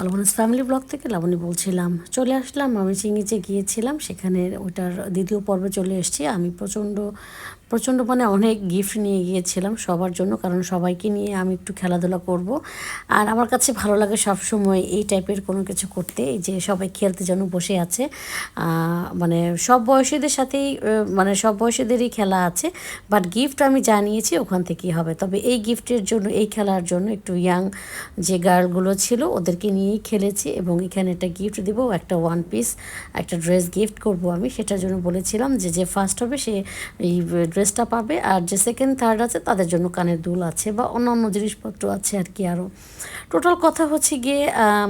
আলমানিস family blog থেকে লাবণী বলছিলাম, চলে আসলাম, আমি চিংড়িতে গিয়েছিলাম, সেখানে ওটার দ্বিতীয় পর্বে চলে এসেছি। আমি প্রচণ্ড প্রচণ্ড মানে অনেক গিফট নিয়ে গিয়েছিলাম সবার জন্য, কারণ সবাইকে নিয়ে আমি একটু খেলাধুলা করব। আর আমার কাছে ভালো লাগে সবসময় এই টাইপের কোনো কিছু করতে, এই যে সবাই খেলতে যেন বসে আছে। মানে সব বয়সীদের সাথেই মানে সব বয়সীদেরই খেলা আছে বাট গিফট আমি জানিয়েছি ওখান থেকেই হবে। তবে এই গিফটের জন্য, এই খেলার জন্য একটু ইয়াং যে গার্লগুলো ছিল, ওদেরকে নিয়েই খেলেছি এবং এখানে একটা গিফট দিব, একটা ওয়ান পিস একটা ড্রেস গিফট করব আমি। সেটার জন্য বলেছিলাম যে যে ফার্স্ট হবে সে এই ড্রেসটা পাবে আর যে সেকেন্ড থার্ড আছে তাদের জন্য কানের দুল আছে বা অন্যান্য জিনিসপত্র আছে আর কি আরও টোটাল কথা হচ্ছে গিয়ে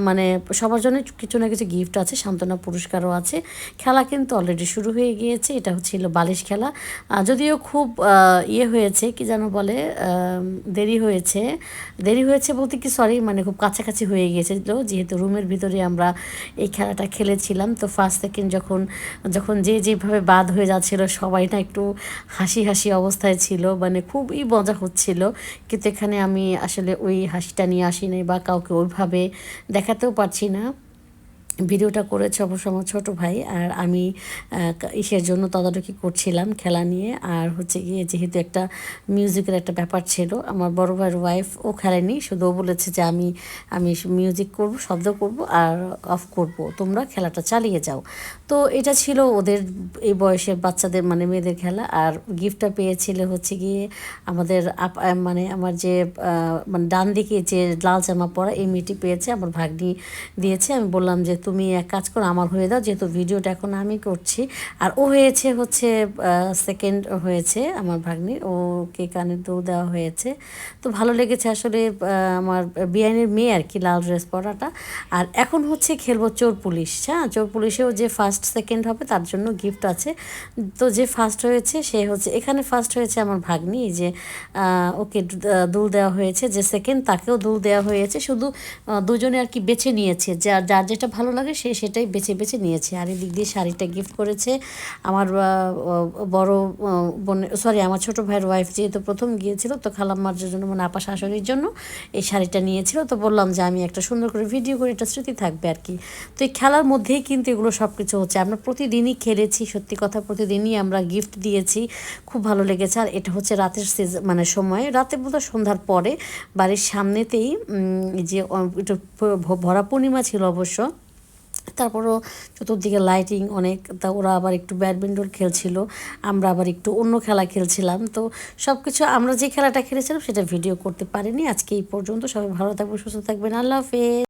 মানে সবার জন্য কিছু না কিছু গিফট আছে, সান্ত্বনা পুরস্কারও আছে। খেলা কিন্তু অলরেডি শুরু হয়ে গিয়েছে, এটা হচ্ছিল বালিশ খেলা। যদিও খুব ইয়ে হয়েছে, কি যেন বলে দেরি হয়েছে। দেরি হয়েছে বলতে কি সরি মানে খুব কাছাকাছি হয়ে গিয়েছিল যেহেতু রুমের ভিতরে আমরা এই খেলাটা খেলেছিলাম, তো ফার্স্ট সেকেন্ড যখন যখন যে যেভাবে বাদ হয়ে যাচ্ছিল, সবাই না একটু হাসি হাসি অবস্থায় ছিল মানে খুবই মজা হচ্ছিল। কিন্তু এখানে আমি আসলে ওই হাসিটা নিয়ে আসি নাই বা কাউকে ওইভাবে দেখাতেও পারছি না। ভিডিওটা করেছে অবশ্য আমার ছোটো ভাই আর আমি ইসের জন্য তদারকি করছিলাম খেলা নিয়ে। আর হচ্ছে গিয়ে যেহেতু একটা মিউজিকের একটা ব্যাপার ছিল, আমার বড় ভাইয়ের ওয়াইফ ও খেলেনি, শুধু ও বলেছে যে আমি আমি মিউজিক করব, শব্দ করব আর অফ করব। তোমরা খেলাটা চালিয়ে যাও। তো এটা ছিল ওদের এই বয়সের বাচ্চাদের মানে মেয়েদের খেলা। আর গিফটটা পেয়েছিল হচ্ছে গিয়ে আমাদের মানে আমার যে মানে ডান দিকে যে লাল জামা পরা এই মেয়েটি পেয়েছে, আমার ভাগ্নি দিয়েছে। আমি বললাম যে তুমি এক কাজ করো, আমার হয়ে দাও, যেহেতু ভিডিওটা এখন আমি করছি। আর ও হয়েছে হচ্ছে সেকেন্ড হয়েছে আমার ভাগ্নির ওকে কানের দৌড় দেওয়া হয়েছে। তো ভালো লেগেছে আসলে আমার বিয়ানের মেয়ে আর কি, লাল ড্রেস পরাটা। আর এখন হচ্ছে খেলব চোর পুলিশ হ্যাঁ? চোর পুলিশেও যে ফার্স্ট সেকেন্ড হবে, তার জন্য গিফট আছে। তো যে ফার্স্ট হয়েছে, সে হচ্ছে, এখানে ফার্স্ট হয়েছে আমার ভাগ্নি, যে ওকে দুল দেওয়া হয়েছে। যে সেকেন্ড তাকেও দুল দেওয়া হয়েছে, শুধু দুজনে আর কি বেছে নিয়েছে। যার যার যেটা ভালো লাগে সে সেটাই বেছে বেছে নিয়েছে। আর এদিক দিয়ে শাড়িটা গিফট করেছে আমার বড় বোন সরি আমার ছোট ভাইয়ের ওয়াইফ যেহেতু প্রথম গিয়েছিল, তো খালাম্মার জন্য মানে আপা শাশুড়ির জন্য এই শাড়িটা নিয়েছিল। তো বললাম যে, আমি একটা সুন্দর করে ভিডিও করে এটা স্মৃতি থাকবে আর কি। তো এই খেলার মধ্যেই কিন্তু এগুলো সব কিছু হচ্ছে। আমরা প্রতিদিনই খেলেছি, সত্যি কথা প্রতিদিনই আমরা গিফট দিয়েছি। খুব ভালো লেগেছে। আর এটা হচ্ছে রাতের সিজন মানে সময়। রাতে বলতে সন্ধ্যার পরে বাড়ির সামনেতেই যে একটু ভরা পূর্ণিমা ছিল অবশ্য তারপরও চতুর্দিকে লাইটিং অনেক, তা ওরা আবার একটু ব্যাডমিন্টন খেলছিল, আমরা আবার একটু অন্য খেলা খেলছিলাম, তো সব কিছু আমরা যে খেলাটা খেলেছিলাম সেটা ভিডিও করতে পারিনি, আজকে এই পর্যন্ত, সবাই ভালো থাকবেন, সুস্থ থাকবেন, আল্লাহ হাফেজ।